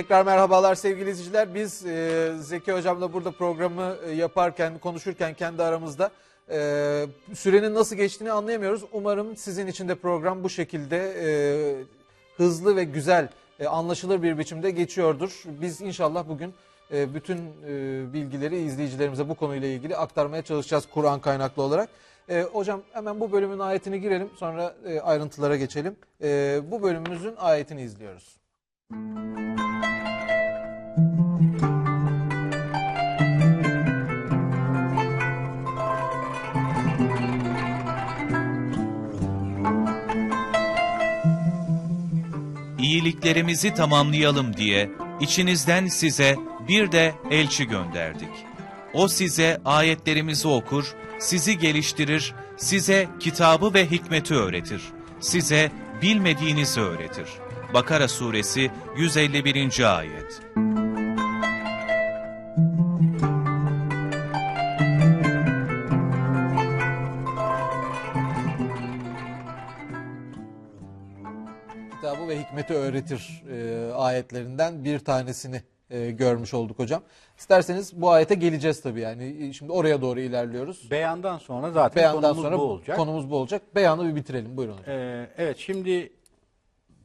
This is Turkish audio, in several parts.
Tekrar merhabalar sevgili izleyiciler. Biz e, Zeki Hocam'la burada programı e, yaparken, konuşurken kendi aramızda e, sürenin nasıl geçtiğini anlayamıyoruz. Umarım sizin için de program bu şekilde e, hızlı ve güzel, e, anlaşılır bir biçimde geçiyordur. Biz inşallah bugün e, bütün e, bilgileri izleyicilerimize bu konuyla ilgili aktarmaya çalışacağız Kur'an kaynaklı olarak. E, hocam hemen bu bölümün ayetini girelim sonra e, ayrıntılara geçelim. E, bu bölümümüzün ayetini izliyoruz. İyiliklerimizi tamamlayalım diye içinizden size bir de elçi gönderdik. O size ayetlerimizi okur, sizi geliştirir, size kitabı ve hikmeti öğretir. Size bilmediğinizi öğretir. Bakara suresi 151. ayet. Hikmeti öğretir e, ayetlerinden bir tanesini e, görmüş olduk hocam. İsterseniz bu ayete geleceğiz tabii yani E, şimdi oraya doğru ilerliyoruz. Beyandan sonra zaten Beyandan konumuz sonra bu olacak. konumuz bu olacak. Beyanı bir bitirelim buyurun hocam. Ee, evet şimdi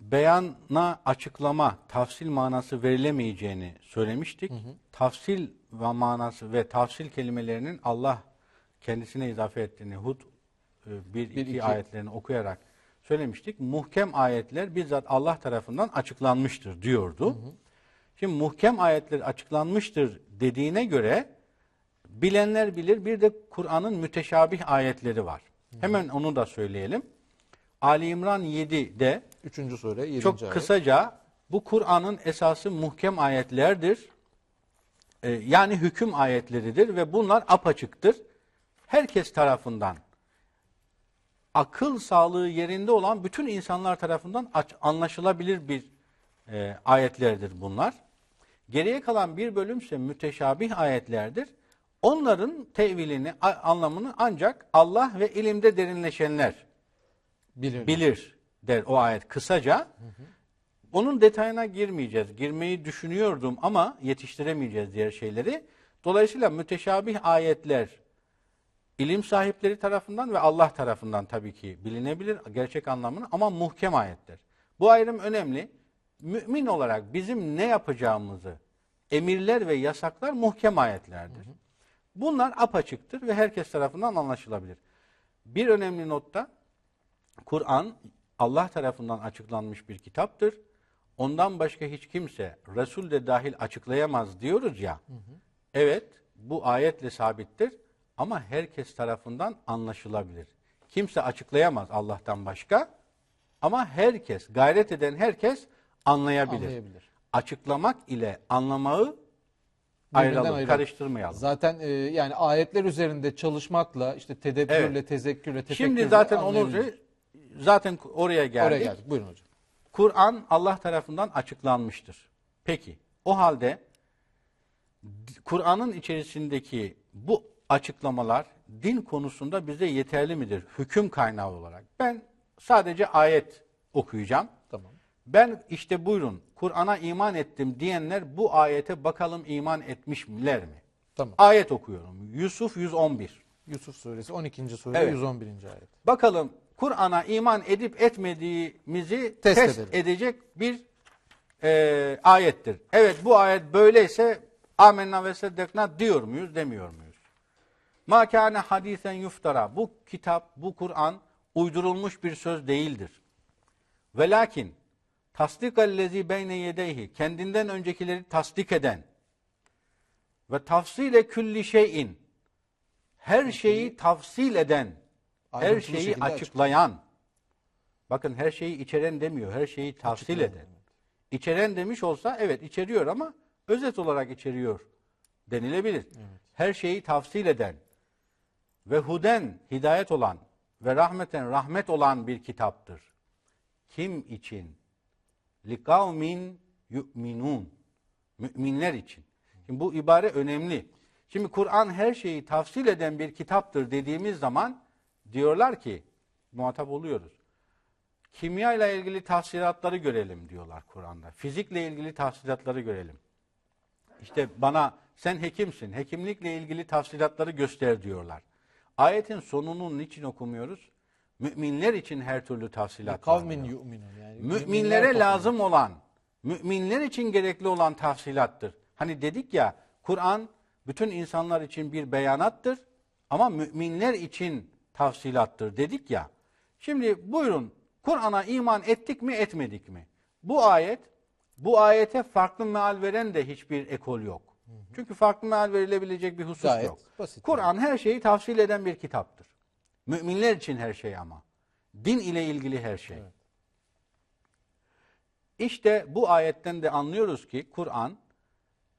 beyana açıklama, tafsil manası verilemeyeceğini söylemiştik. Tafsil ve manası ve tafsil kelimelerinin Allah kendisine izafe ettiğini Hud 1 2 iki. ayetlerini okuyarak söylemiştik. Muhkem ayetler bizzat Allah tarafından açıklanmıştır diyordu. Şimdi muhkem ayetler açıklanmıştır dediğine göre bilenler bilir bir de Kur'an'ın müteşabih ayetleri var. Hemen onu da söyleyelim. Ali İmran 7'de Üçüncü sure 7. çok ayet. kısaca bu Kur'an'ın esası muhkem ayetlerdir. Ee, yani hüküm ayetleridir ve bunlar apaçıktır. Herkes tarafından akıl sağlığı yerinde olan bütün insanlar tarafından anlaşılabilir bir e, ayetlerdir bunlar. Geriye kalan bir bölümse müteşabih ayetlerdir. Onların tevilini, anlamını ancak Allah ve ilimde derinleşenler Bilir. bilir der o ayet kısaca. Onun detayına girmeyeceğiz. Girmeyi düşünüyordum ama yetiştiremeyeceğiz diğer şeyleri. Dolayısıyla müteşabih ayetler ilim sahipleri tarafından ve Allah tarafından tabii ki bilinebilir gerçek anlamını ama muhkem ayetler. Bu ayrım önemli. Mümin olarak bizim ne yapacağımızı emirler ve yasaklar muhkem ayetlerdir. Bunlar apaçıktır ve herkes tarafından anlaşılabilir. Bir önemli notta Kur'an Allah tarafından açıklanmış bir kitaptır. Ondan başka hiç kimse Resul de dahil açıklayamaz diyoruz ya. Evet bu ayetle sabittir ama herkes tarafından anlaşılabilir. Kimse açıklayamaz Allah'tan başka ama herkes, gayret eden herkes anlayabilir. Anlayabilir. Açıklamak ile anlamağı ayıralım, ayıralım. karıştırmayalım. Zaten e, yani ayetler üzerinde çalışmakla işte tedebbürle, Evet. tezekkürle, tefekkürle Şimdi zaten onu zaten oraya geldik. Oraya geldik. Buyurun hocam. Kur'an Allah tarafından açıklanmıştır. Peki o halde Kur'an'ın içerisindeki bu açıklamalar din konusunda bize yeterli midir? Hüküm kaynağı olarak. Ben sadece ayet okuyacağım. Tamam. Ben işte buyurun Kur'an'a iman ettim diyenler bu ayete bakalım iman etmişler mi? Tamam. Ayet okuyorum. Yusuf 111. Yusuf suresi 12. sure Evet. 111. ayet. Bakalım Kur'an'a iman edip etmediğimizi Test test, edelim. edecek bir e, ayettir. Evet bu ayet böyleyse amenna ve seddekna diyor muyuz demiyor muyuz? Ma kâne hadisen yuftara. Bu kitap, bu Kur'an uydurulmuş bir söz değildir. Ve lakin tasdikallezi beyne yedeyhi kendinden öncekileri tasdik eden ve tafsile külli şeyin her şeyi tafsil eden her şeyi açıklayan bakın her şeyi içeren demiyor her şeyi tafsil eden İçeren demiş olsa evet içeriyor ama özet olarak içeriyor denilebilir. Her şeyi tafsil eden ve huden hidayet olan ve rahmeten rahmet olan bir kitaptır. Kim için? Likavmin yu'minun. Müminler için. Şimdi bu ibare önemli. Şimdi Kur'an her şeyi tafsil eden bir kitaptır dediğimiz zaman diyorlar ki muhatap oluyoruz. kimya ile ilgili tahsilatları görelim diyorlar Kur'an'da. Fizikle ilgili tahsilatları görelim. İşte bana sen hekimsin, hekimlikle ilgili tafsilatları göster diyorlar. Ayetin sonunu niçin okumuyoruz? Müminler için her türlü tafsilat. Kavmin yu'minun yani. müminler Müminlere lazım olan, müminler için gerekli olan tafsilattır. Hani dedik ya, Kur'an bütün insanlar için bir beyanattır ama müminler için tafsilattır dedik ya. Şimdi buyurun, Kur'an'a iman ettik mi etmedik mi? Bu ayet, bu ayete farklı meal veren de hiçbir ekol yok. Çünkü farklı meal verilebilecek bir husus Gayet yok. basit. Kur'an her şeyi tafsil eden bir kitaptır. Müminler için her şey ama. Din ile ilgili her şey. İşte bu ayetten de anlıyoruz ki Kur'an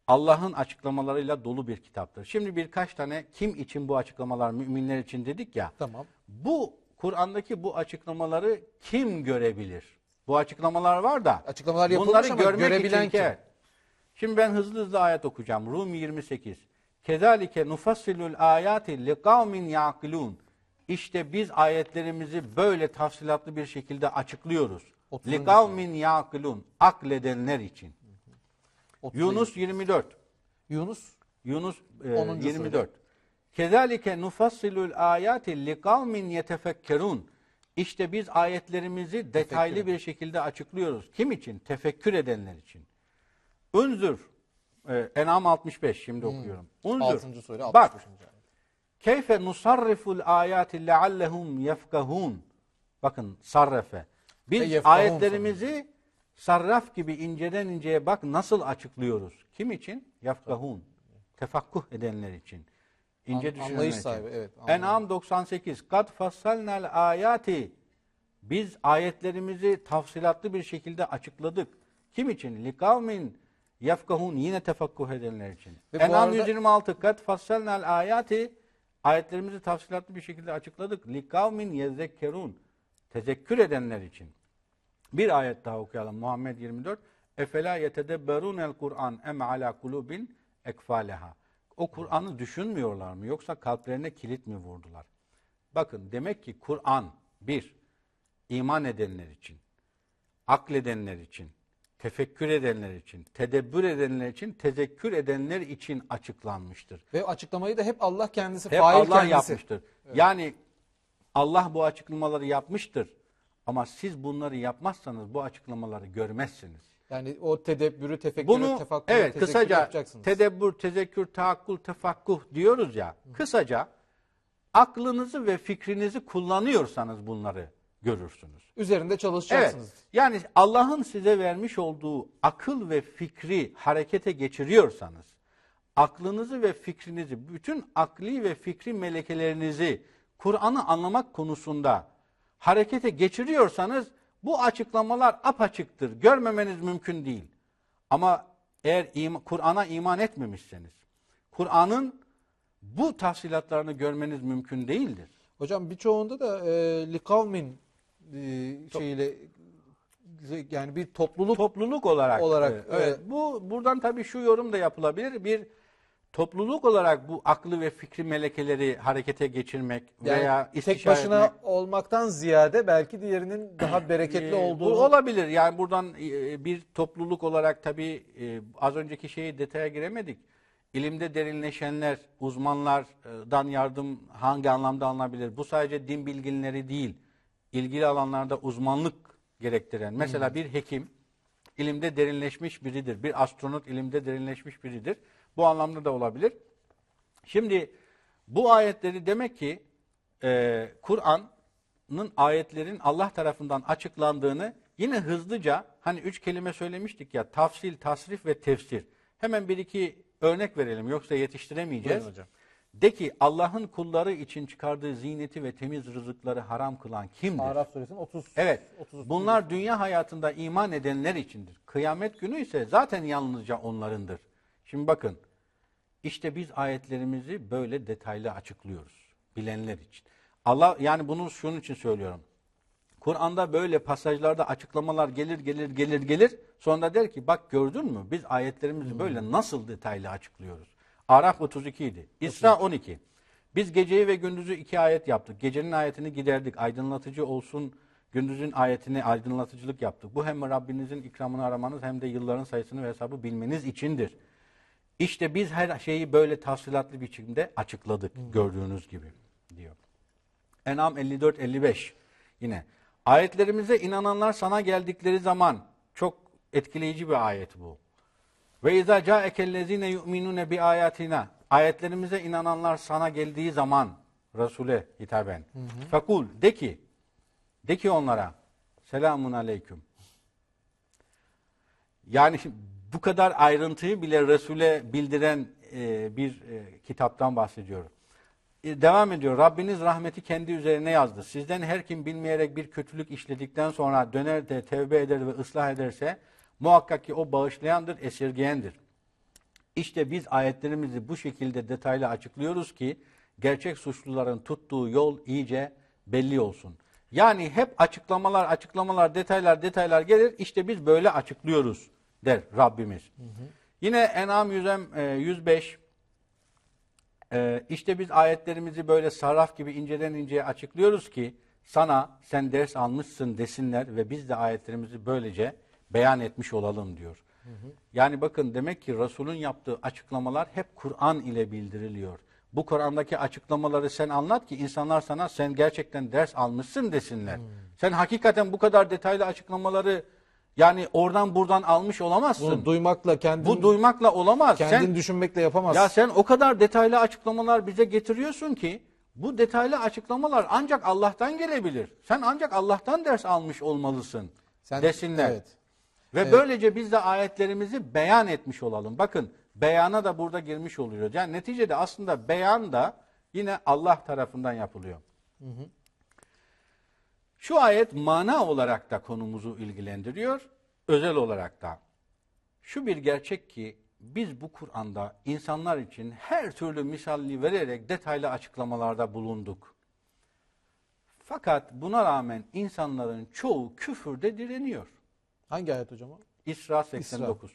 Allah'ın açıklamalarıyla dolu bir kitaptır. Şimdi birkaç tane kim için bu açıklamalar müminler için dedik ya. Tamam. Bu Kur'an'daki bu açıklamaları kim görebilir? Bu açıklamalar var da Açıklamalar yapılmış bunları ama görmek görebilen için ki- kim? Şimdi ben hızlı hızlı ayet okuyacağım. Rum 28. Kezalike nufassilul ayati li kavmin yaqilun. İşte biz ayetlerimizi böyle tafsilatlı bir şekilde açıklıyoruz. Otuzuncu Li kavmin yaqilun. Akledenler için. 30. Yunus 24. Yunus Yunus e, 10. 24. Kezalike nufassilul ayati li kavmin yetefekkerun. İşte biz ayetlerimizi detaylı bir şekilde açıklıyoruz. Kim için? Tefekkür edenler için. Unzur. E, En'am 65 şimdi okuyorum. Unzur. 6. sure 65. Bak. Keyfe nusarriful ayati leallehum yefkahun. Bakın sarrefe. E, Biz yefkahun ayetlerimizi sarraf gibi inceden inceye bak nasıl açıklıyoruz. Kim için? Yefkahun. Tefakkuh edenler için. İnce An- düşünenler anlayış için. sahibi, evet. En'am 98. Kad fassalnal ayati. Biz ayetlerimizi tafsilatlı bir şekilde açıkladık. Kim için? Likavmin yefkahun yine tefakkuh edenler için. Ve bu En'am arada- 126. Kad fassalnal ayati. Ayetlerimizi tafsilatlı bir şekilde açıkladık. Likavmin yezekkerun. Tezekkür edenler için. Bir ayet daha okuyalım. Muhammed 24. Efela yetedebberunel Kur'an em ala kulubin ekfaleha. O Kur'an'ı düşünmüyorlar mı yoksa kalplerine kilit mi vurdular? Bakın demek ki Kur'an bir iman edenler için, akledenler için, tefekkür edenler için, tedebbür edenler için, tezekkür edenler için açıklanmıştır. Ve açıklamayı da hep Allah kendisi, Hep fail Allah kendisi. yapmıştır. Yani Allah bu açıklamaları yapmıştır. Ama siz bunları yapmazsanız bu açıklamaları görmezsiniz. Yani o tedebbürü, tefekkürü, Bunu tefakkürü, evet kısaca yapacaksınız. tedebbür, tezekkür, taakkul, tefakkuh diyoruz ya. Kısaca aklınızı ve fikrinizi kullanıyorsanız bunları görürsünüz. Üzerinde Evet. çalışacaksınız. Yani Allah'ın size vermiş olduğu akıl ve fikri harekete geçiriyorsanız, aklınızı ve fikrinizi, bütün akli ve fikri melekelerinizi Kur'an'ı anlamak konusunda harekete geçiriyorsanız bu açıklamalar apaçıktır. Görmemeniz mümkün değil. Ama eğer im- Kur'an'a iman etmemişseniz, Kur'an'ın bu tahsilatlarını görmeniz mümkün değildir. Hocam birçoğunda da e, likavmin e, şeyiyle yani bir topluluk topluluk olarak olarak, evet, evet. bu buradan tabii şu yorum da yapılabilir. Bir topluluk olarak bu aklı ve fikri melekeleri harekete geçirmek yani veya tek başına etmek, olmaktan ziyade belki diğerinin daha bereketli e, olduğunu bu olabilir. Yani buradan e, bir topluluk olarak tabii e, az önceki şeyi detaya giremedik. İlimde derinleşenler, uzmanlardan yardım hangi anlamda alınabilir? Bu sadece din bilginleri değil, ilgili alanlarda uzmanlık gerektiren. Mesela bir hekim ilimde derinleşmiş biridir. Bir astronot ilimde derinleşmiş biridir. Bu anlamda da olabilir. Şimdi bu ayetleri demek ki e, Kur'an'ın ayetlerin Allah tarafından açıklandığını yine hızlıca hani üç kelime söylemiştik ya tafsil, tasrif ve tefsir. Hemen bir iki örnek verelim yoksa yetiştiremeyeceğiz. Buyurun hocam. De ki Allah'ın kulları için çıkardığı ziyneti ve temiz rızıkları haram kılan kimdir? Araf suresinin 30 Evet. 30 Bunlar dünya hayatında iman edenler içindir. Kıyamet günü ise zaten yalnızca onlarındır. Şimdi bakın. işte biz ayetlerimizi böyle detaylı açıklıyoruz. Bilenler için. Allah yani bunu şunun için söylüyorum. Kur'an'da böyle pasajlarda açıklamalar gelir gelir gelir gelir. Sonra der ki bak gördün mü biz ayetlerimizi böyle nasıl detaylı açıklıyoruz. Araf 32 idi. İsra 12. Biz geceyi ve gündüzü iki ayet yaptık. Gecenin ayetini giderdik. Aydınlatıcı olsun Gündüzün ayetini aydınlatıcılık yaptık. Bu hem Rabbinizin ikramını aramanız hem de yılların sayısını ve hesabı bilmeniz içindir. İşte biz her şeyi böyle tafsilatlı biçimde açıkladık gördüğünüz gibi diyor. En'am 54-55 yine. Ayetlerimize inananlar sana geldikleri zaman çok etkileyici bir ayet bu. Ve izâ câekellezîne yu'minûne bi ayatina. Ayetlerimize inananlar sana geldiği zaman Resul'e hitaben. Fekul de ki de ki onlara selamun aleyküm. Yani bu kadar ayrıntıyı bile Resul'e bildiren e, bir e, kitaptan bahsediyorum. E, devam ediyor. Rabbiniz rahmeti kendi üzerine yazdı. Sizden her kim bilmeyerek bir kötülük işledikten sonra döner de tevbe eder ve ıslah ederse muhakkak ki o bağışlayandır, esirgeyendir. İşte biz ayetlerimizi bu şekilde detaylı açıklıyoruz ki gerçek suçluların tuttuğu yol iyice belli olsun. Yani hep açıklamalar, açıklamalar, detaylar, detaylar gelir. İşte biz böyle açıklıyoruz der Rabbimiz. Yine En'am 100'em, e, 105 e, işte biz ayetlerimizi böyle sarraf gibi inceden inceye açıklıyoruz ki sana sen ders almışsın desinler ve biz de ayetlerimizi böylece beyan etmiş olalım diyor. Yani bakın demek ki Resul'ün yaptığı açıklamalar hep Kur'an ile bildiriliyor. Bu Kur'an'daki açıklamaları sen anlat ki insanlar sana sen gerçekten ders almışsın desinler. Sen hakikaten bu kadar detaylı açıklamaları yani oradan buradan almış olamazsın. Bunu duymakla kendin, Bu duymakla olamaz. kendin Sen düşünmekle yapamazsın. ya sen o kadar detaylı açıklamalar bize getiriyorsun ki bu detaylı açıklamalar ancak Allah'tan gelebilir. Sen ancak Allah'tan ders almış olmalısın Sen- desinler. evet. Ve böylece biz de ayetlerimizi beyan etmiş olalım. Bakın beyana da burada girmiş oluyoruz. Yani neticede aslında beyan da yine Allah tarafından yapılıyor. Şu ayet mana olarak da konumuzu ilgilendiriyor, özel olarak da. Şu bir gerçek ki biz bu Kur'an'da insanlar için her türlü misalini vererek detaylı açıklamalarda bulunduk. Fakat buna rağmen insanların çoğu küfürde direniyor. Hangi ayet hocam o? İsra 89.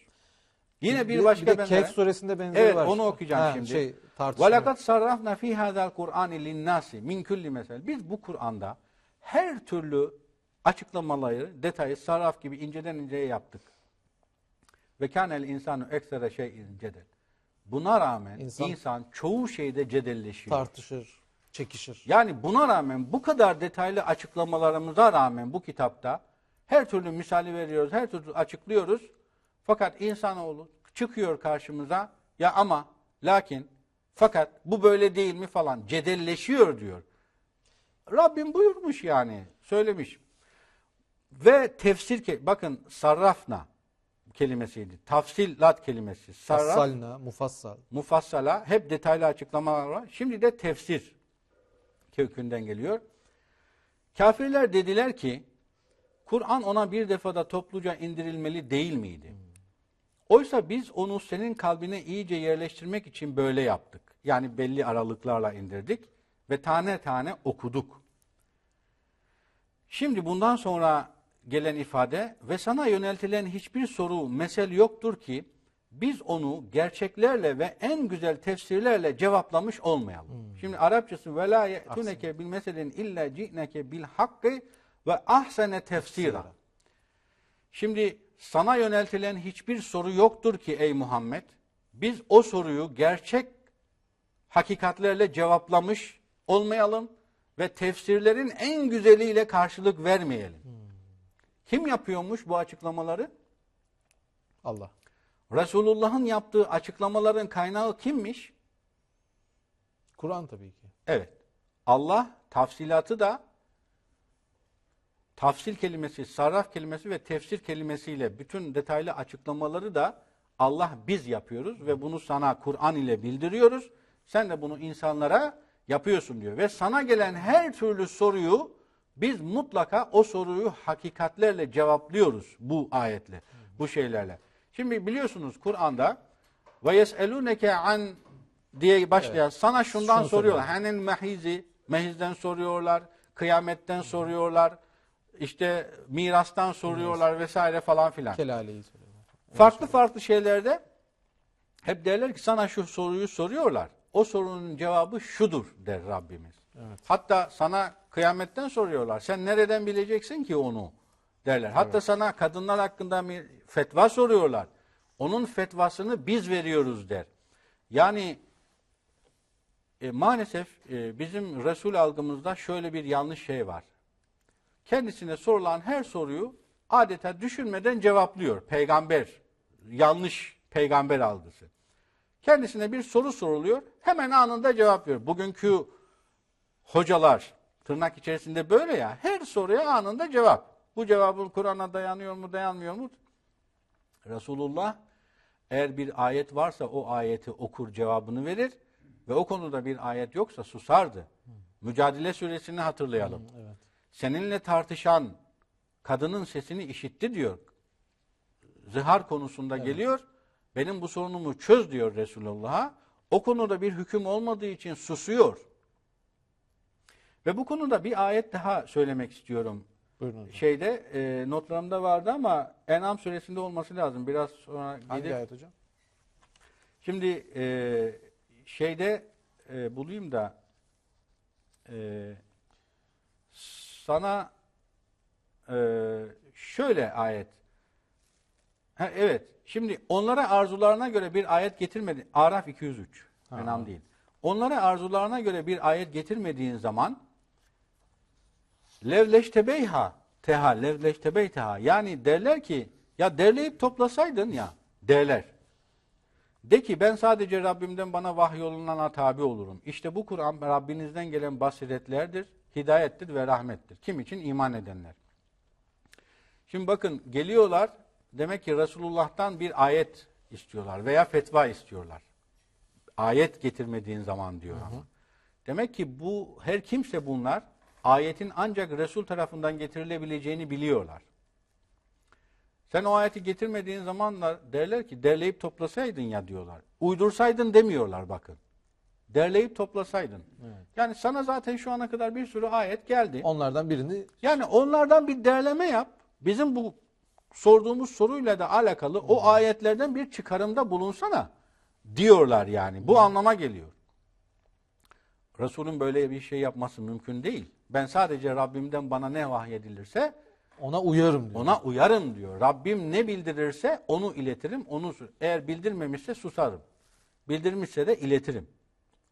Yine bir, başka bir de benzeri. Kehf suresinde benzeri Evet var. onu okuyacağım Ha, şimdi. Şey, tartışma. وَلَقَدْ صَرَّفْنَا ف۪ي هَذَا الْقُرْآنِ لِلنَّاسِ مِنْ كُلِّ mesel. Biz bu Kur'an'da her türlü açıklamaları, detayı, sarraf gibi inceden inceye yaptık. Ve kânel insanu eksere şeyin cedel. Buna rağmen İnsan- insan, çoğu şeyde cedelleşiyor. tartışır, çekişir. Yani buna rağmen bu kadar detaylı açıklamalarımıza rağmen bu kitapta her türlü misali veriyoruz, her türlü açıklıyoruz. Fakat insanoğlu çıkıyor karşımıza ya ama lakin fakat bu böyle değil mi falan cedelleşiyor diyor. Rabbim buyurmuş yani söylemiş. Ve tefsir bakın sarrafna kelimesiydi. Tafsilat kelimesi. Sarraf Fassalna, mufassal. mufassala hep detaylı açıklamalar var. Şimdi de tefsir kökünden geliyor. Kafirler dediler ki Kur'an ona bir defada topluca indirilmeli değil miydi? Oysa biz onu senin kalbine iyice yerleştirmek için böyle yaptık. Yani belli aralıklarla indirdik ve tane tane okuduk. Şimdi bundan sonra gelen ifade ve sana yöneltilen hiçbir soru, mesel yoktur ki biz onu gerçeklerle ve en güzel tefsirlerle cevaplamış olmayalım. Şimdi Arapçası ve la ye'tuneke bil meselen illa ci'neke bil hakkı ve ahsene tefsira. Şimdi sana yöneltilen hiçbir soru yoktur ki ey Muhammed. Biz o soruyu gerçek hakikatlerle cevaplamış olmayalım ve tefsirlerin en güzeliyle karşılık vermeyelim. Kim yapıyormuş bu açıklamaları? Allah. Resulullah'ın yaptığı açıklamaların kaynağı kimmiş? Kur'an tabii ki. Evet. Allah tafsilatı da tafsil kelimesi, sarraf kelimesi ve tefsir kelimesiyle bütün detaylı açıklamaları da Allah biz yapıyoruz ve bunu sana Kur'an ile bildiriyoruz. Sen de bunu insanlara yapıyorsun diyor. Ve sana gelen her türlü soruyu biz mutlaka o soruyu hakikatlerle cevaplıyoruz bu ayetle, bu şeylerle. Şimdi biliyorsunuz Kur'an'da ve yeseluneke an diye başlayan sana şundan Şunu soruyorlar. Hanen mehizi, mehizden soruyorlar, kıyametten soruyorlar, işte mirastan soruyorlar vesaire falan filan. Kelaleyi söylüyorlar. Farklı farklı şeylerde hep derler ki sana şu soruyu soruyorlar. O sorunun cevabı şudur der Rabbimiz. Hatta sana kıyametten soruyorlar. Sen nereden bileceksin ki onu derler. Hatta sana kadınlar hakkında bir fetva soruyorlar. Onun fetvasını biz veriyoruz der. Yani e, maalesef e, bizim Resul algımızda şöyle bir yanlış şey var. Kendisine sorulan her soruyu adeta düşünmeden cevaplıyor. Peygamber, yanlış peygamber algısı. Kendisine bir soru soruluyor, hemen anında cevap veriyor. Bugünkü hocalar tırnak içerisinde böyle ya, her soruya anında cevap. Bu cevabın Kur'an'a dayanıyor mu, dayanmıyor mu? Resulullah eğer bir ayet varsa o ayeti okur cevabını verir ve o konuda bir ayet yoksa susardı. Mücadele suresini hatırlayalım. Seninle tartışan kadının sesini işitti diyor. Zihar konusunda geliyor. Benim bu sorunumu çöz diyor Resulullah'a. O konuda bir hüküm olmadığı için susuyor. Ve bu konuda bir ayet daha söylemek istiyorum. Buyurun hocam. Şeyde e, notlarımda vardı ama En'am suresinde olması lazım. Biraz sonra Hangi gidip ayet hocam? Şimdi e, şeyde e, bulayım da e, sana e, şöyle ayet. Ha, evet. Şimdi onlara arzularına göre bir ayet getirmedi. Araf 203. Enam değil. Onlara arzularına göre bir ayet getirmediğin zaman levleştebeyha teha levleştebeyteha yani derler ki ya derleyip toplasaydın ya derler. De ki ben sadece Rabbimden bana vahyolunana tabi olurum. İşte bu Kur'an Rabbinizden gelen basiretlerdir, hidayettir ve rahmettir. Kim için? iman edenler. Şimdi bakın geliyorlar demek ki Resulullah'tan bir ayet istiyorlar veya fetva istiyorlar. Ayet getirmediğin zaman diyor ama. Demek ki bu her kimse bunlar ayetin ancak Resul tarafından getirilebileceğini biliyorlar. Sen o ayeti getirmediğin zamanlar derler ki derleyip toplasaydın ya diyorlar. Uydursaydın demiyorlar bakın. Derleyip toplasaydın. Yani sana zaten şu ana kadar bir sürü ayet geldi. Onlardan birini Yani onlardan bir derleme yap. Bizim bu sorduğumuz soruyla da alakalı o ayetlerden bir çıkarımda bulunsana diyorlar yani. Bu anlama geliyor. Resulün böyle bir şey yapması mümkün değil. Ben sadece Rabbimden bana ne vahyedilirse ona uyarım diyor. ona uyarım diyor. Rabbim ne bildirirse onu iletirim. Onu eğer bildirmemişse susarım. Bildirmişse de iletirim.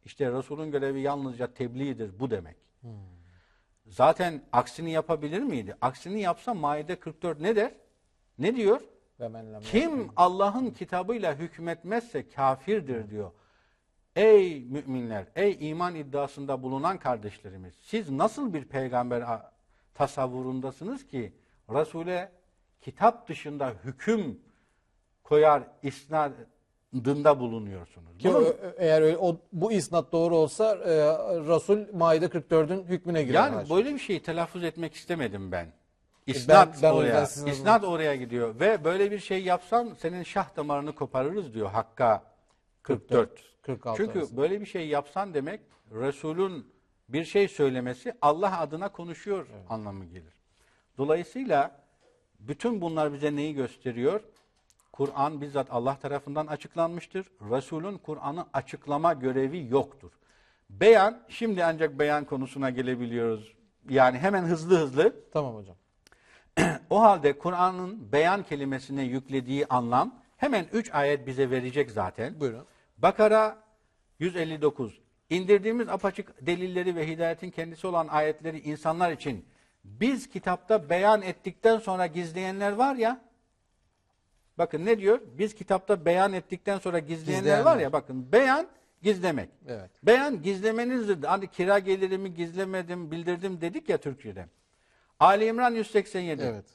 İşte Resulün görevi yalnızca tebliğdir bu demek. Zaten aksini yapabilir miydi? Aksini yapsa Maide 44 ne der? Ne diyor? Kim Allah'ın kitabıyla hükmetmezse kafirdir diyor. Ey müminler, ey iman iddiasında bulunan kardeşlerimiz, siz nasıl bir peygamber tasavvurundasınız ki Resul'e kitap dışında hüküm koyar isnadında bulunuyorsunuz? Ki Bunun- eğer öyle, o, bu isnat doğru olsa e, Resul Maide 44'ün hükmüne girer. Yani haşa. böyle bir şeyi telaffuz etmek istemedim ben. İsnat ben- ben o yüzden oraya, sizin isnat oraya gidiyor ve böyle bir şey yapsan senin şah damarını koparırız diyor Hakka 44. 46 Çünkü arası. böyle bir şey yapsan demek Resul'ün bir şey söylemesi Allah adına konuşuyor anlamı gelir. Dolayısıyla bütün bunlar bize neyi gösteriyor? Kur'an bizzat Allah tarafından açıklanmıştır. Resul'ün Kur'an'ı açıklama görevi yoktur. Beyan, şimdi ancak beyan konusuna gelebiliyoruz. Yani hemen hızlı hızlı. Tamam hocam. O halde Kur'an'ın beyan kelimesine yüklediği anlam hemen 3 ayet bize verecek zaten. Buyurun. Bakara 159. İndirdiğimiz apaçık delilleri ve hidayetin kendisi olan ayetleri insanlar için biz kitapta beyan ettikten sonra gizleyenler var ya. Bakın ne diyor? Biz kitapta beyan ettikten sonra gizleyenler, var Gizleyenler. ya bakın beyan gizlemek. Evet. Beyan gizlemenizdir. Hani kira gelirimi gizlemedim, bildirdim dedik ya Türkçe'de. Ali İmran 187. Evet.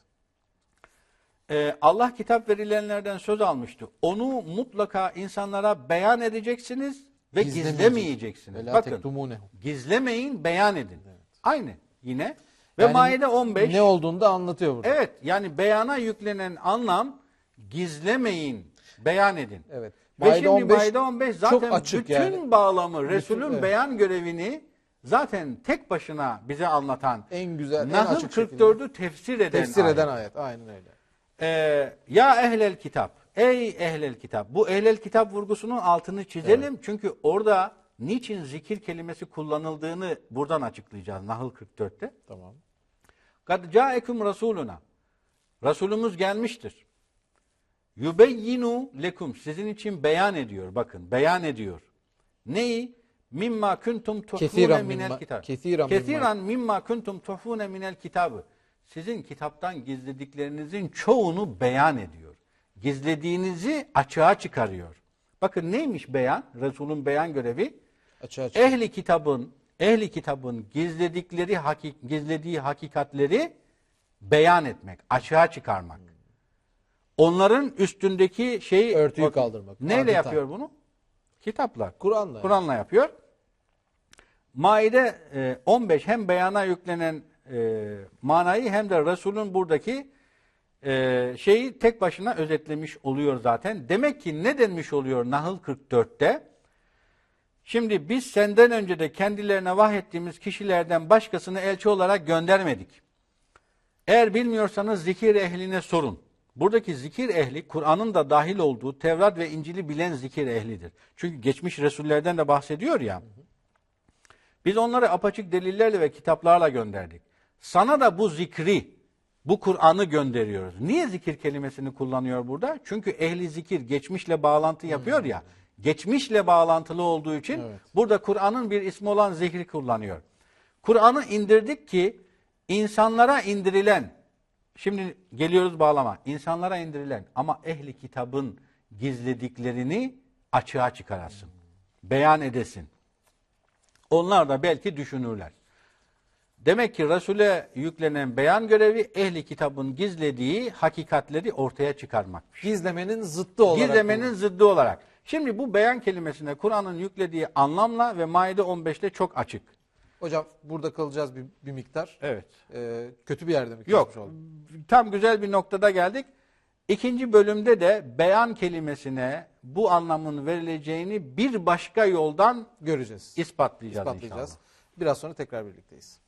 Ee, Allah kitap verilenlerden söz almıştı. Onu mutlaka insanlara beyan edeceksiniz ve Gizlemeyecek. gizlemeyeceksiniz. Ve la Bakın gizlemeyin, beyan edin. Aynı yine. Ve Yani Maide 15. Ne olduğunu da anlatıyor burada. Evet yani beyana yüklenen anlam gizlemeyin, beyan edin. Evet. Ve Maide şimdi 15 Maide 15 zaten çok açık bütün yani. bağlamı, Resul'ün evet. beyan görevini zaten tek başına bize anlatan En güzel, en Nahl açık şekilde 44'ü tefsir eden tefsir ayet. eden ayet. Aynen öyle. Ee, ya ehlel kitap, ey ehlel kitap. Bu ehlel kitap vurgusunun altını çizelim. Çünkü orada niçin zikir kelimesi kullanıldığını buradan açıklayacağız Nahl 44'te. Tamam. Kad ca'ekum rasuluna. Resulümüz gelmiştir. Yubeyyinu lekum. Sizin için beyan ediyor. Bakın beyan ediyor. Neyi? Mimma kuntum tuhfune minel kitab. mimma- Kethiren mimma kuntum tuhfune minel kitabı. Sizin kitaptan gizlediklerinizin çoğunu beyan ediyor. Gizlediğinizi açığa çıkarıyor. Bakın neymiş beyan? Resul'ün beyan görevi. Açığa çık. Ehli kitabın ehli kitabın gizledikleri hakik, gizlediği hakikatleri beyan etmek, açığa çıkarmak. Onların üstündeki şeyi Örtüyü bakın, kaldırmak. Neyle Adeta. yapıyor bunu? Kitapla. Kur'an'la. Kur'an'la yapıyor. Maide e, 15 hem beyana yüklenen e, manayı hem de Resul'ün buradaki e, şeyi tek başına özetlemiş oluyor zaten. Demek ki ne denmiş oluyor Nahl 44'te? Şimdi biz senden önce de kendilerine vahyettiğimiz kişilerden başkasını elçi olarak göndermedik. Eğer bilmiyorsanız zikir ehline sorun. Buradaki zikir ehli Kur'an'ın da dahil olduğu Tevrat ve İncil'i bilen zikir ehlidir. Çünkü geçmiş Resullerden de bahsediyor ya. Biz onları apaçık delillerle ve kitaplarla gönderdik. Sana da bu zikri, bu Kur'an'ı gönderiyoruz. Niye zikir kelimesini kullanıyor burada? Çünkü ehli zikir geçmişle bağlantı yapıyor ya. Geçmişle bağlantılı olduğu için burada Kur'an'ın bir ismi olan zikri kullanıyor. Kur'an'ı indirdik ki insanlara indirilen, şimdi geliyoruz bağlama, insanlara indirilen ama ehli kitabın gizlediklerini açığa çıkarasın. Beyan edesin. Onlar da belki düşünürler. Demek ki Resul'e yüklenen beyan görevi ehli kitabın gizlediği hakikatleri ortaya çıkarmakmış. Gizlemenin zıttı olarak. Gizlemenin zıddı olarak. Şimdi bu beyan kelimesine Kur'an'ın yüklediği anlamla ve Maide 15'te çok açık. Hocam burada kalacağız bir, bir miktar. Evet. Ee, kötü bir yerde mi Yok. olduk? Tam güzel bir noktada geldik. İkinci bölümde de beyan kelimesine bu anlamın verileceğini bir başka yoldan Göreceğiz. ispatlayacağız, İspatlayacağız. inşallah. Biraz sonra tekrar birlikteyiz.